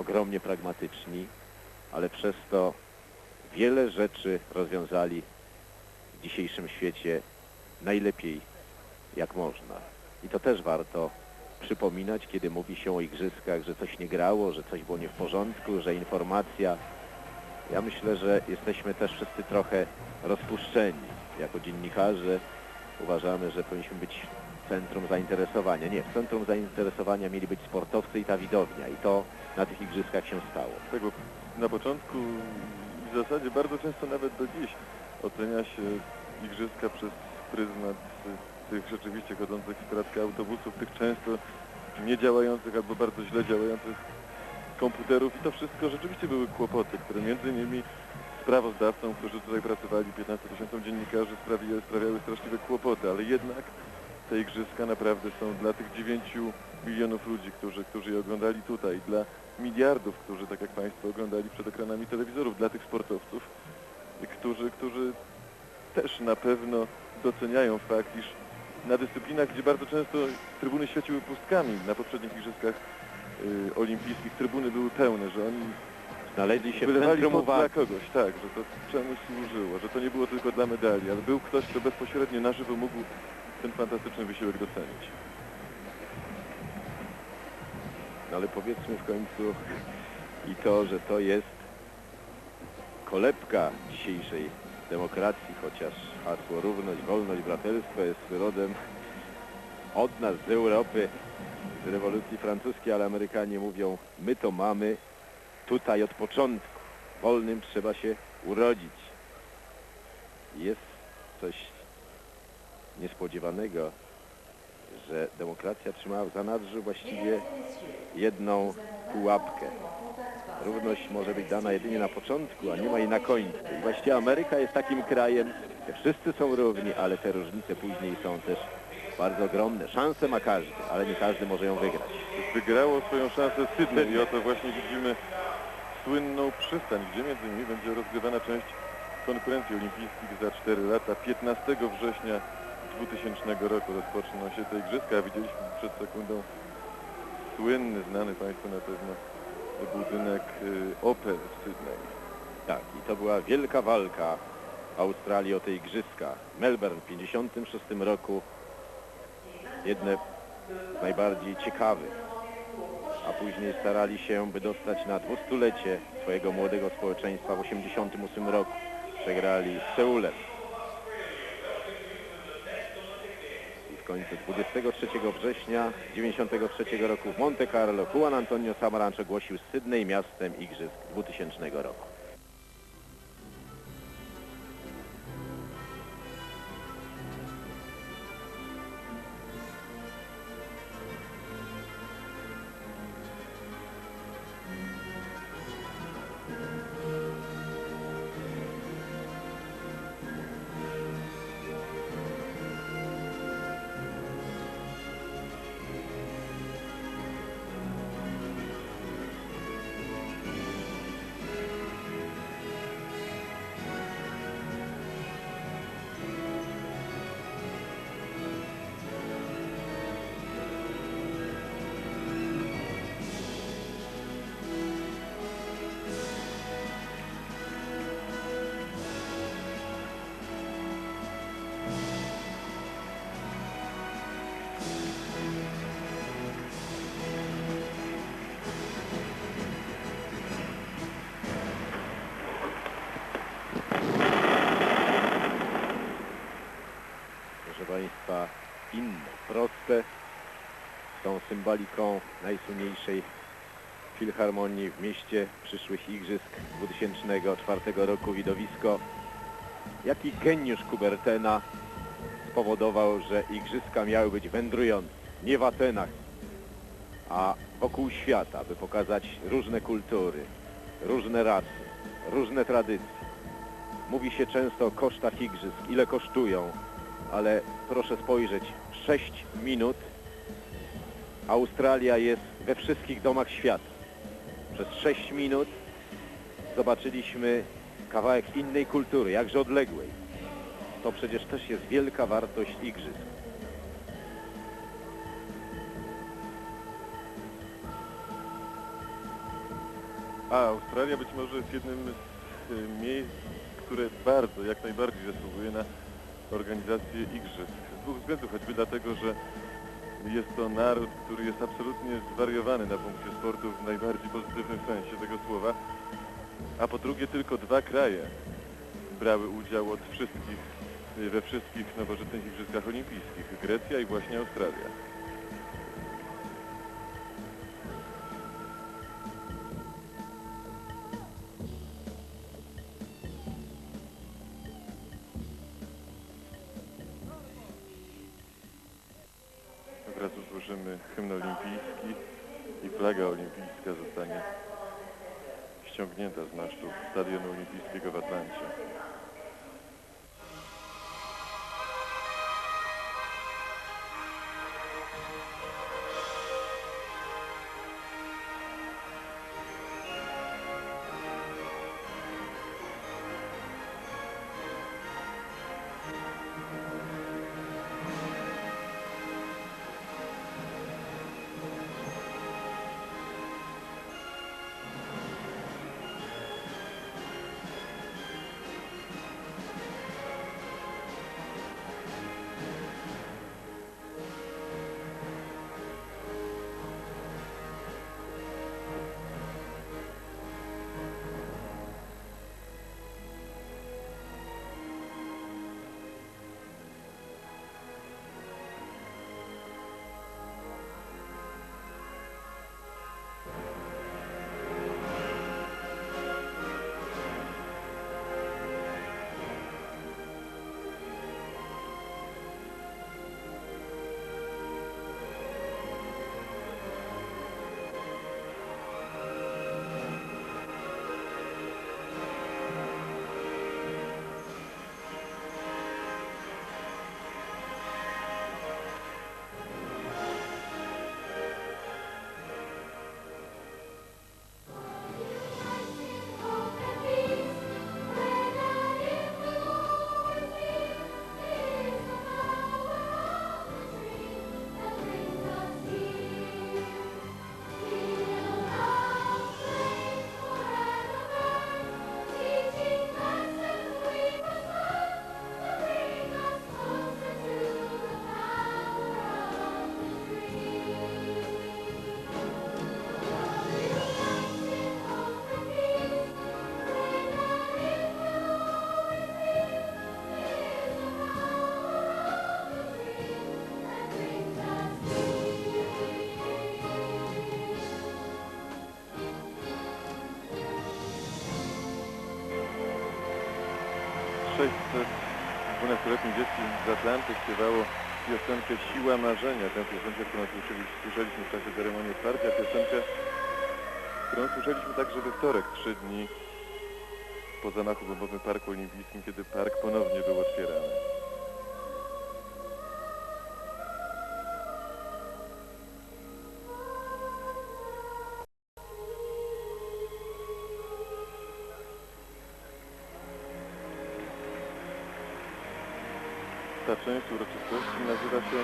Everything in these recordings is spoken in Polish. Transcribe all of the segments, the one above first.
ogromnie pragmatyczni, ale przez to wiele rzeczy rozwiązali w dzisiejszym świecie najlepiej jak można. I to też warto przypominać, kiedy mówi się o igrzyskach, że coś nie grało, że coś było nie w porządku, że informacja. Ja myślę, że jesteśmy też wszyscy trochę rozpuszczeni. Jako dziennikarze uważamy, że powinniśmy być centrum zainteresowania. Nie, w centrum zainteresowania mieli być sportowcy i ta widownia. I to na tych igrzyskach się stało. Tak, bo na początku w zasadzie bardzo często nawet do dziś ocenia się igrzyska przez pryzmat tych rzeczywiście chodzących w kratkę autobusów, tych często niedziałających albo bardzo źle działających komputerów i to wszystko rzeczywiście były kłopoty, które między innymi sprawozdawcom, którzy tutaj pracowali, 15 tysiącom dziennikarzy sprawiły, sprawiały straszliwe kłopoty, ale jednak te igrzyska naprawdę są dla tych 9 milionów ludzi, którzy, którzy je oglądali tutaj, dla miliardów, którzy tak jak Państwo oglądali przed ekranami telewizorów, dla tych sportowców, którzy, którzy też na pewno doceniają fakt, iż na dyscyplinach, gdzie bardzo często trybuny świeciły pustkami, na poprzednich igrzyskach y, olimpijskich trybuny były pełne, że oni Znaleźli się w wylewali centrum dla kogoś, tak, że to czemuś służyło, że to nie było tylko dla medali, ale był ktoś, kto bezpośrednio na żywo mógł ten fantastyczny wysiłek docenić. No ale powiedzmy w końcu i to, że to jest kolebka dzisiejszej demokracji, chociaż hasło równość, wolność, braterstwo jest rodem od nas, z Europy, z rewolucji francuskiej, ale Amerykanie mówią, my to mamy tutaj od początku. Wolnym trzeba się urodzić. Jest coś niespodziewanego, że demokracja trzymała w zanadrzu właściwie jedną pułapkę. Równość może być dana jedynie na początku, a nie ma jej na końcu. I właściwie Ameryka jest takim krajem, gdzie wszyscy są równi, ale te różnice później są też bardzo ogromne. Szanse ma każdy, ale nie każdy może ją wygrać. Wygrało swoją szansę Sydney i oto właśnie widzimy słynną przystań, gdzie między innymi będzie rozgrywana część konkurencji olimpijskich za 4 lata. 15 września 2000 roku rozpoczną się te igrzyska. Widzieliśmy przed sekundą słynny, znany Państwu na pewno budynek y, opery w Sydney. Tak, i to była wielka walka Australii o te igrzyska. Melbourne w 1956 roku jedne z najbardziej ciekawych, a później starali się, by dostać na dwustulecie swojego młodego społeczeństwa w 1988 roku. Przegrali z Seulem. I w końcu 23 września 1993 roku w Monte Carlo Juan Antonio Samaranch ogłosił Sydney miastem igrzysk 2000 roku. Państwa, inne, proste, tą symboliką najsłynniejszej filharmonii w mieście przyszłych igrzysk 2004 roku widowisko. Jaki geniusz Kubertena spowodował, że igrzyska miały być wędrujące, nie w Atenach, a wokół świata, by pokazać różne kultury, różne rasy, różne tradycje. Mówi się często o kosztach igrzysk, ile kosztują, ale proszę spojrzeć, 6 minut Australia jest we wszystkich domach świata. Przez 6 minut zobaczyliśmy kawałek innej kultury, jakże odległej. To przecież też jest wielka wartość igrzysk. A Australia być może jest jednym z y, miejsc, które bardzo, jak najbardziej zasługuje na organizację igrzysk. Z dwóch względów, choćby dlatego, że jest to naród, który jest absolutnie zwariowany na punkcie sportu w najbardziej pozytywnym sensie tego słowa, a po drugie tylko dwa kraje brały udział od wszystkich, we wszystkich nowożytnych igrzyskach olimpijskich. Grecja i właśnie Australia. Ściągnięta z masztu Stadionu Olimpijskiego w Atlancie. Sześćset dwunastoletnich dzieci z Atlanty śpiewało piosenkę Siła Marzenia. Tę piosenkę, którą słyszeli, słyszeliśmy w czasie ceremonii otwarcia. Piosenkę, którą słyszeliśmy także we wtorek, trzy dni po zamachu bombowym Parku Olimpijskim, kiedy park ponownie był otwierany. Ta część uroczystości nazywa się,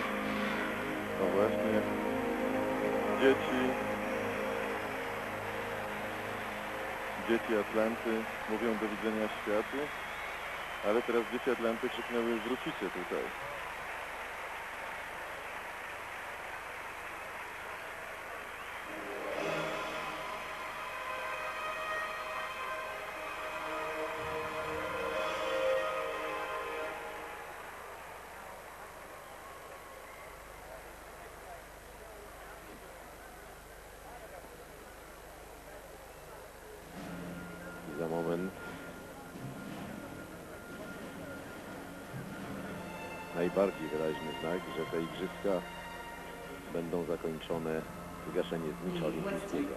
no właśnie, dzieci, dzieci Atlanty. Mówią do widzenia światu, ale teraz dzieci Atlanty krzyknęły wrócicie tutaj. Najbardziej wyraźny znak, że te igrzyska będą zakończone wygaszeniem znicza olimpijskiego.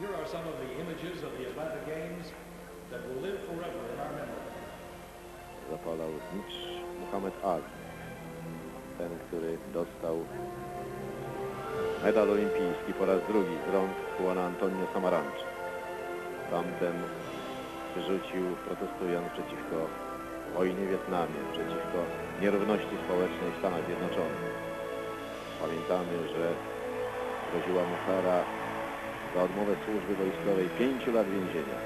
Here are some of the images of the Atlanta Games that will live forever in our memory. Zapalał znicz Muhammad Ali. Ten, który dostał medal olimpijski po raz drugi z rąk Juana Antonio Samaranczy. Tamten wyrzucił protestując przeciwko wojnie w Wietnamie, przeciwko nierówności społecznej w Stanach Zjednoczonych. Pamiętamy, że groziła mu kara za odmowę służby wojskowej 5 lat więzienia.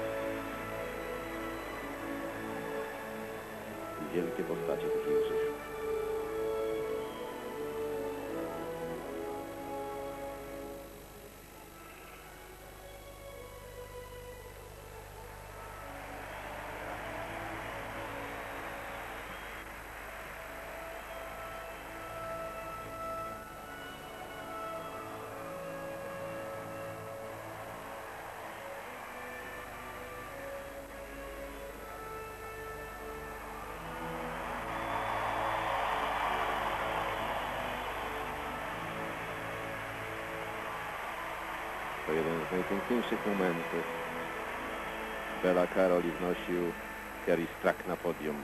I wielkie postacie tych To jeden z najpiękniejszych momentów. Bela Karoli wnosił Gary Strack na podium.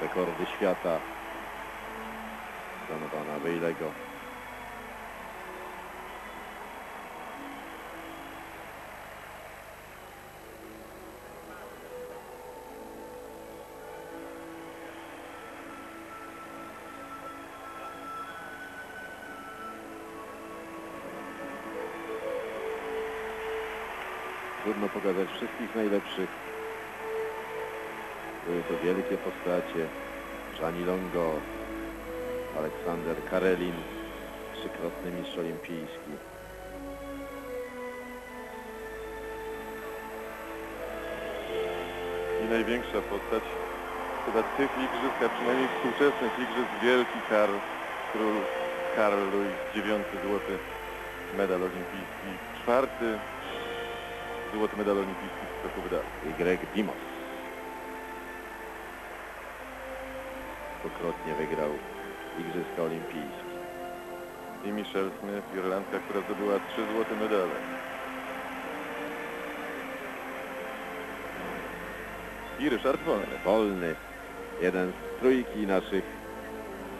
Rekordy świata Donowana Bailey'ego. Trudno pokazać wszystkich najlepszych. Były to wielkie postacie. Gianni Longo, Aleksander Karelin, trzykrotny mistrz olimpijski. I największa postać chyba tych igrzysk, a przynajmniej współczesnych igrzysk, wielki Karl, król Karl Louis, dziewiąty złoty medal olimpijski, czwarty złoty medal olimpijski w skoku wydawcy. i Greg Dimos. Dwukrotnie wygrał Igrzyska Olimpijskie. I Michelle Smith, Irlandka, która zdobyła trzy złote medale. I Ryszard Wolny. Wolny, jeden z trójki naszych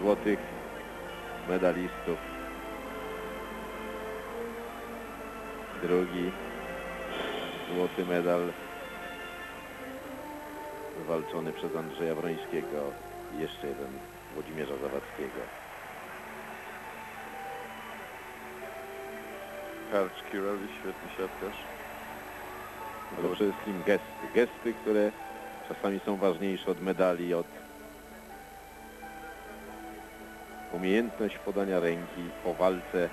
złotych medalistów. Drugi złoty medal wywalczony przez Andrzeja Wrońskiego i jeszcze jeden Włodzimierza Zawadzkiego. Karl Kirali, świetny siatkarz. Przede wszystkim gesty. Gesty, które czasami są ważniejsze od medali, od umiejętność podania ręki po walce